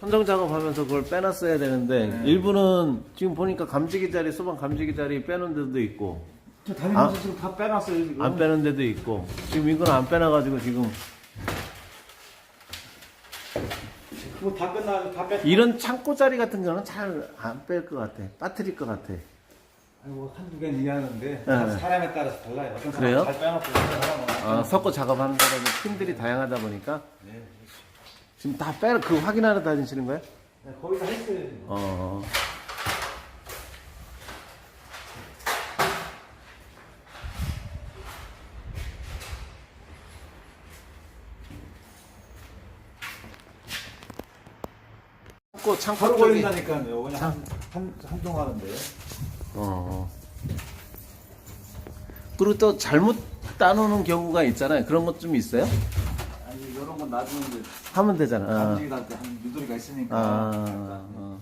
천정 작업하면서 그걸 빼놨어야 되는데 네. 일부는 지금 보니까 감지기 자리 소방 감지기 자리 빼놓은 데도 있고 저 다니면서 아. 지금 다 빼놨어요 지금. 안 빼는 데도 있고 지금 이건 안 빼놔가지고 지금 그거 다 끝나고 다 뺐. 이런 창고 자리 같은 거는 잘 안 뺄 것 같아 빠뜨릴 것 같아 아이고 한두 개는 이해하는데 네. 다 사람에 따라서 달라요. 어떤 그래요? 사람은 잘 빼놓고 어떤 사람은 어, 섞어 작업하는 사람은 팀들이 다양하다 보니까 네. 지금 다 빼, 그 확인하러 다니시는 거예요? 네, 거의 다 했어요. 지금. 어. 창고, 창고 쪽이. 걸린다니까요. 그냥 한, 한, 한동 하는데. 어. 그리고 또 잘못 따놓는 경우가 있잖아요. 그런 것 좀 있어요? 아니, 이런 건 나중에 이제 하면 되잖아. 어. 감지기 할때한 유도리가 있으니까. 아, 약간 어.